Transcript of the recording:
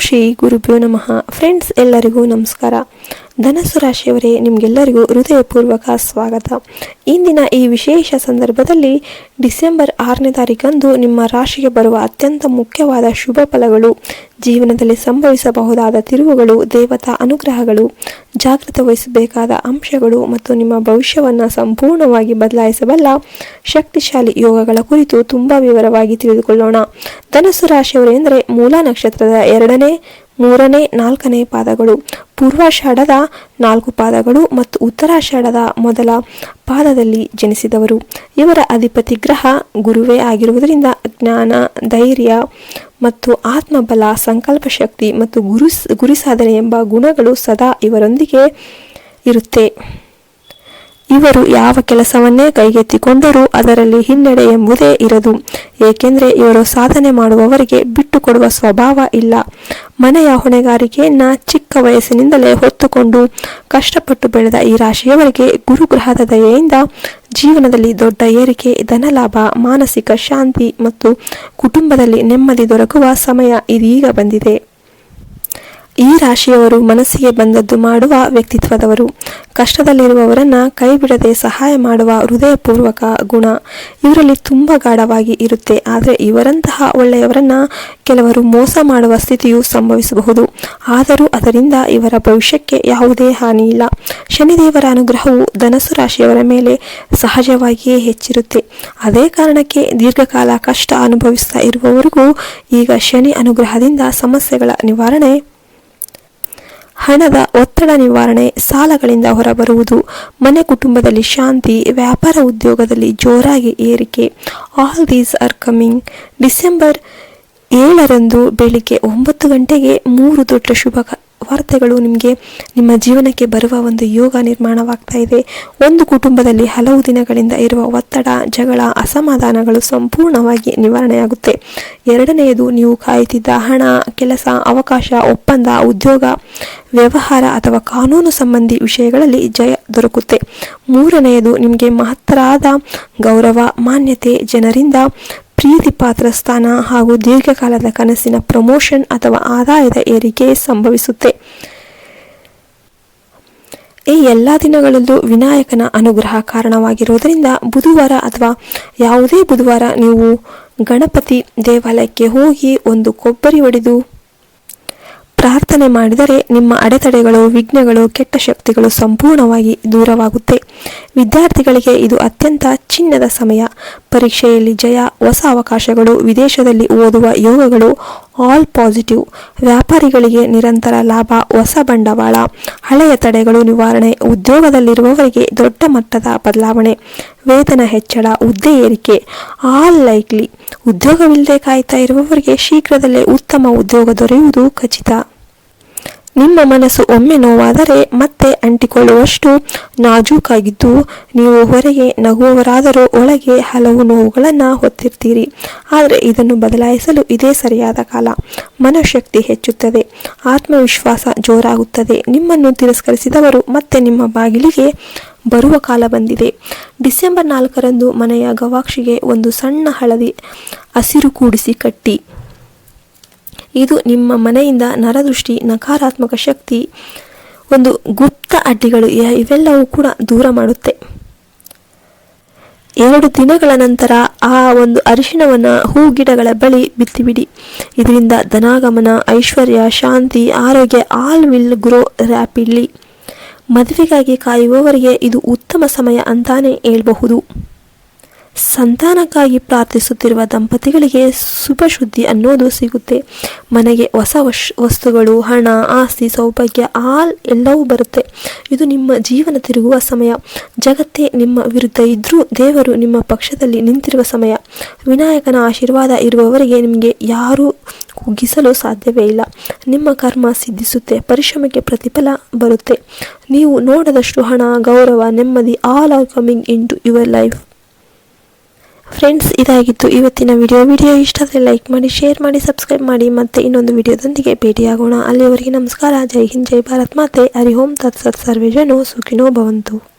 ಶ್ರೀ ಗುರುಭ್ಯೋ ನಮಃ. ಫ್ರೆಂಡ್ಸ್ ಎಲ್ಲರಿಗೂ ನಮಸ್ಕಾರ. ಧನಸ್ಸು ರಾಶಿಯವರೇ, ನಿಮಗೆಲ್ಲರಿಗೂ ಹೃದಯಪೂರ್ವಕ ಸ್ವಾಗತ. ಇಂದಿನ ಈ ವಿಶೇಷ ಸಂದರ್ಭದಲ್ಲಿ ಡಿಸೆಂಬರ್ ಆರನೇ ತಾರೀಕಂದು ನಿಮ್ಮ ರಾಶಿಗೆ ಬರುವ ಅತ್ಯಂತ ಮುಖ್ಯವಾದ ಶುಭ ಫಲಗಳು ಜೀವನದಲ್ಲಿ ಸಂಭವಿಸಬಹುದಾದ ತಿರುವುಗಳು, ದೇವತಾ ಅನುಗ್ರಹಗಳು ಜಾಗೃತ ವಹಿಸಬೇಕಾದ ಅಂಶಗಳು ಮತ್ತು ನಿಮ್ಮ ಭವಿಷ್ಯವನ್ನು ಸಂಪೂರ್ಣವಾಗಿ ಬದಲಾಯಿಸಬಲ್ಲ ಶಕ್ತಿಶಾಲಿ ಯೋಗಗಳ ಕುರಿತು ತುಂಬ ವಿವರವಾಗಿ ತಿಳಿದುಕೊಳ್ಳೋಣ. ಧನಸ್ಸು ರಾಶಿಯವರು ಎಂದರೆ ಮೂಲ ನಕ್ಷತ್ರದ ಎರಡನೇ ಮೂರನೇ, ನಾಲ್ಕನೇ ಪಾದಗಳು. ಪೂರ್ವಾಷಾಢದ ನಾಲ್ಕು ಪಾದಗಳು ಮತ್ತು ಉತ್ತರಾಷಾಢದ ಮೊದಲ ಪಾದದಲ್ಲಿ ಜನಿಸಿದವರು. ಇವರ ಅಧಿಪತಿ ಗ್ರಹ ಗುರುವೇ ಆಗಿರುವುದರಿಂದ ಜ್ಞಾನ, ಧೈರ್ಯ ಮತ್ತು ಆತ್ಮಬಲ, ಸಂಕಲ್ಪ ಶಕ್ತಿ ಮತ್ತು ಗುರು, ಗುರಿ ಸಾಧನೆ ಎಂಬ ಗುಣಗಳು ಸದಾ ಇವರೊಂದಿಗೆ ಇರುತ್ತೆ. ಇವರು ಯಾವ ಕೆಲಸವನ್ನೇ ಕೈಗೆತ್ತಿಕೊಂಡರೂ ಅದರಲ್ಲಿ ಹಿನ್ನಡೆ ಎಂಬುದೇ ಇರದು. ಏಕೆಂದರೆ ಇವರು ಸಾಧನೆ ಮಾಡುವವರಿಗೆ ಬಿಟ್ಟುಕೊಡುವ ಸ್ವಭಾವ ಇಲ್ಲ. ಮನೆಯ ಹೊಣೆಗಾರಿಕೆಯನ್ನ ಚಿಕ್ಕ ವಯಸ್ಸಿನಿಂದಲೇ ಹೊತ್ತುಕೊಂಡು ಕಷ್ಟಪಟ್ಟು ಬೆಳೆದ ಈ ರಾಶಿಯವರಿಗೆ ಗುರುಗ್ರಹದ ದಯೆಯಿಂದ ಜೀವನದಲ್ಲಿ ದೊಡ್ಡ ಏರಿಕೆ, ಧನಲಾಭ, ಮಾನಸಿಕ ಶಾಂತಿ ಮತ್ತು ಕುಟುಂಬದಲ್ಲಿ ನೆಮ್ಮದಿ ದೊರಕುವ ಸಮಯ ಇದೀಗ ಬಂದಿದೆ. ಈ ರಾಶಿಯವರು ಮನಸ್ಸಿಗೆ ಬಂದದ್ದು ಮಾಡುವ ವ್ಯಕ್ತಿತ್ವದವರು. ಕಷ್ಟದಲ್ಲಿರುವವರನ್ನ ಕೈ ಬಿಡದೆ ಸಹಾಯ ಮಾಡುವ ಹೃದಯಪೂರ್ವಕ ಗುಣ. ಇವರಲ್ಲಿ ತುಂಬ ಗಾಢವಾಗಿ ಇರುತ್ತೆ. ಆದರೆ ಇವರಂತಹ ಒಳ್ಳೆಯವರನ್ನ ಕೆಲವರು ಮೋಸ ಮಾಡುವ ಸ್ಥಿತಿಯು ಸಂಭವಿಸಬಹುದು. ಆದರೂ ಅದರಿಂದ ಇವರ ಭವಿಷ್ಯಕ್ಕೆ ಯಾವುದೇ ಹಾನಿಯಿಲ್ಲ ಶನಿದೇವರ ಅನುಗ್ರಹವು ಧನಸು ರಾಶಿಯವರ ಮೇಲೆ ಸಹಜವಾಗಿಯೇ ಹೆಚ್ಚಿರುತ್ತೆ. ಅದೇ ಕಾರಣಕ್ಕೆ ದೀರ್ಘಕಾಲ ಕಷ್ಟ ಅನುಭವಿಸ್ತಾ ಇರುವವರಿಗೂ ಈಗ ಶನಿ ಅನುಗ್ರಹದಿಂದ ಸಮಸ್ಯೆಗಳ ನಿವಾರಣೆ ಹಣದ ಒತ್ತಡ ನಿವಾರಣೆ ಸಾಲಗಳಿಂದ ಹೊರಬರುವುದು, ಮನೆ ಕುಟುಂಬದಲ್ಲಿ ಶಾಂತಿ, ವ್ಯಾಪಾರ ಉದ್ಯೋಗದಲ್ಲಿ ಜೋರಾಗಿ ಏರಿಕೆ. All these are coming December ಏಳರಂದು ಬೆಳಿಗ್ಗೆ ಒಂಬತ್ತು ಗಂಟೆಗೆ ಮೂರು ದೊಡ್ಡ ಶುಭ ವಾರ್ತೆಗಳು ನಿಮಗೆ ನಿಮ್ಮ ಜೀವನಕ್ಕೆ ಬರುವ ಒಂದು ಯೋಗ ನಿರ್ಮಾಣವಾಗ್ತಾ ಇದೆ. ಒಂದು ಕುಟುಂಬದಲ್ಲಿ ಹಲವು ದಿನಗಳಿಂದ ಇರುವ ಒತ್ತಡ, ಜಗಳ, ಅಸಮಾಧಾನಗಳು ಸಂಪೂರ್ಣವಾಗಿ ನಿವಾರಣೆಯಾಗುತ್ತೆ. ಎರಡನೆಯದು ನೀವು ಕಾಯುತ್ತಿದ್ದ ಹಣ, ಕೆಲಸ, ಅವಕಾಶ, ಒಪ್ಪಂದ, ಉದ್ಯೋಗ, ವ್ಯವಹಾರ ಅಥವಾ ಕಾನೂನು ಸಂಬಂಧಿ ವಿಷಯಗಳಲ್ಲಿ ಜಯ ದೊರಕುತ್ತೆ. ಮೂರನೆಯದು ನಿಮಗೆ ಮಹತ್ತರಾದ ಗೌರವ, ಮಾನ್ಯತೆ, ಜನರಿಂದ ಪ್ರೀತಿ ಪಾತ್ರ ಸ್ಥಾನ ಹಾಗೂ ದೀರ್ಘಕಾಲದ ಕನಸಿನ ಪ್ರಮೋಷನ್ ಅಥವಾ ಆದಾಯದ ಏರಿಕೆ ಸಂಭವಿಸುತ್ತೆ. ಈ ಎಲ್ಲ ದಿನಗಳಲ್ಲೂ ವಿನಾಯಕನ ಅನುಗ್ರಹ ಕಾರಣವಾಗಿರುವುದರಿಂದ ಬುಧವಾರ ಅಥವಾ ಯಾವುದೇ ಬುಧವಾರ ನೀವು ಗಣಪತಿ ದೇವಾಲಯಕ್ಕೆ ಹೋಗಿ ಒಂದು ಕೊಬ್ಬರಿ ಒಡೆದು ಪ್ರಾರ್ಥನೆ ಮಾಡಿದರೆ ನಿಮ್ಮ ಅಡೆತಡೆಗಳು, ವಿಘ್ನಗಳು, ಕೆಟ್ಟ ಶಕ್ತಿಗಳು ಸಂಪೂರ್ಣವಾಗಿ ದೂರವಾಗುತ್ತೆ. ವಿದ್ಯಾರ್ಥಿಗಳಿಗೆ ಇದು ಅತ್ಯಂತ ಚಿನ್ನದ ಸಮಯ. ಪರೀಕ್ಷೆಯಲ್ಲಿ ಜಯ, ಹೊಸ ಅವಕಾಶಗಳು, ವಿದೇಶದಲ್ಲಿ ಓದುವ ಯೋಗಗಳು ಆಲ್ ಪಾಸಿಟಿವ್ ವ್ಯಾಪಾರಿಗಳಿಗೆ ನಿರಂತರ ಲಾಭ, ಹೊಸ ಬಂಡವಾಳ, ಹಳೆಯ ತಡೆಗಳು ನಿವಾರಣೆ, ಉದ್ಯೋಗದಲ್ಲಿರುವವರಿಗೆ ದೊಡ್ಡ ಮಟ್ಟದ ಬದಲಾವಣೆ. ವೇತನ ಹೆಚ್ಚಳ ಹುದ್ದೆ ಏರಿಕೆ ಆಲ್ ಲೈಕ್ಲಿ ಉದ್ಯೋಗವಿಲ್ಲದೆ ಕಾಯ್ತಾ ಇರುವವರಿಗೆ ಶೀಘ್ರದಲ್ಲೇ ಉತ್ತಮ ಉದ್ಯೋಗ ದೊರೆಯುವುದು ಖಚಿತ. ನಿಮ್ಮ ಮನಸ್ಸು ಒಮ್ಮೆ ನೋವಾದರೆ ಮತ್ತೆ ಅಂಟಿಕೊಳ್ಳುವಷ್ಟು ನಾಜೂಕಾಗಿದ್ದು, ನೀವು ಹೊರಗೆ ನಗುವವರಾದರೂ ಒಳಗೆ ಹಲವು ನೋವುಗಳನ್ನು ಹೊತ್ತಿರ್ತೀರಿ. ಆದರೆ ಇದನ್ನು ಬದಲಾಯಿಸಲು ಇದೇ ಸರಿಯಾದ ಕಾಲ. ಮನಃಶಕ್ತಿ ಹೆಚ್ಚುತ್ತದೆ. ಆತ್ಮವಿಶ್ವಾಸ ಜೋರಾಗುತ್ತದೆ. ನಿಮ್ಮನ್ನು ತಿರಸ್ಕರಿಸಿದವರು ಮತ್ತೆ ನಿಮ್ಮ ಬಾಗಿಲಿಗೆ ಬರುವ ಕಾಲ ಬಂದಿದೆ. ಡಿಸೆಂಬರ್ ನಾಲ್ಕರಂದು ಮನೆಯ ಗವಾಕ್ಷಿಗೆ ಒಂದು ಸಣ್ಣ ಹಳದಿ ಹಸಿರು ಕೂಡಿಸಿ ಕಟ್ಟಿ. ಇದು ನಿಮ್ಮ ಮನೆಯಿಂದ ನರದೃಷ್ಟಿ, ನಕಾರಾತ್ಮಕ ಶಕ್ತಿ, ಒಂದು ಗುಪ್ತ ಅಡ್ಡಿಗಳು ಇವೆಲ್ಲವೂ ಕೂಡ ದೂರ ಮಾಡುತ್ತೆ. ಎರಡು ದಿನಗಳ ನಂತರ ಆ ಒಂದು ಅರಿಶಿಣವನ್ನು ಹೂ ಗಿಡಗಳ ಬಳಿ ಬಿತ್ತಿಬಿಡಿ. ಇದರಿಂದ ಧನಾಗಮನ, ಐಶ್ವರ್ಯ, ಶಾಂತಿ, ಆರೋಗ್ಯ, ಆಲ್ ವಿಲ್ ಗ್ರೋ ರ್ಯಾಪಿಡ್ಲಿ ಮದುವೆಗಾಗಿ ಕಾಯುವವರಿಗೆ ಇದು ಉತ್ತಮ ಸಮಯ ಅಂತಾನೆ ಹೇಳಬಹುದು. ಸಂತಾನಕ್ಕಾಗಿ ಪ್ರಾರ್ಥಿಸುತ್ತಿರುವ ದಂಪತಿಗಳಿಗೆ ಶುಭ ಶುದ್ಧಿ ಅನ್ನೋದು ಸಿಗುತ್ತೆ. ಮನೆಗೆ ಹೊಸ ವಸ್ತುಗಳು, ಹಣ, ಆಸ್ತಿ, ಸೌಭಾಗ್ಯ ಆಲ್ ಎಲ್ಲವೂ ಬರುತ್ತೆ. ಇದು ನಿಮ್ಮ ಜೀವನ ತಿರುಗುವ ಸಮಯ. ಜಗತ್ತೇ ನಿಮ್ಮ ವಿರುದ್ಧ ಇದ್ದರೂ ದೇವರು ನಿಮ್ಮ ಪಕ್ಷದಲ್ಲಿ ನಿಂತಿರುವ ಸಮಯ. ವಿನಾಯಕನ ಆಶೀರ್ವಾದ ಇರುವವರಿಗೆ ನಿಮಗೆ ಯಾರೂ ಕುಗ್ಗಿಸಲು ಸಾಧ್ಯವೇ ಇಲ್ಲ. ನಿಮ್ಮ ಕರ್ಮ ಸಿದ್ಧಿಸುತ್ತೆ, ಪರಿಶ್ರಮಕ್ಕೆ ಪ್ರತಿಫಲ ಬರುತ್ತೆ. ನೀವು ನೋಡದಷ್ಟು ಹಣ, ಗೌರವ, ನೆಮ್ಮದಿ all are coming into your life friends ಇದಾಗಿತ್ತು ಇವತ್ತಿನ ವಿಡಿಯೋ ವಿಡಿಯೋ ಇಷ್ಟ ಆದರೆ ಲೈಕ್ ಮಾಡಿ ಶೇರ್ ಮಾಡಿ ಸಬ್ಸ್ಕ್ರೈಬ್ ಮಾಡಿ ಮತ್ತೆ ಇನ್ನೊಂದು ವಿಡಿಯೋದೊಂದಿಗೆ ಭೇಟಿಯಾಗೋಣ. ಅಲ್ಲಿಯವರೆಗೆ ನಮಸ್ಕಾರ. ಜೈ ಹಿಂದ್, ಜೈ ಭಾರತ್. ಮಾತೆ. ಹರಿ ಓಂ. ತತ್ಸತ್ ಸರ್ವೇ ಜನೋ ಸುಖಿನೋ ಭವಂತು.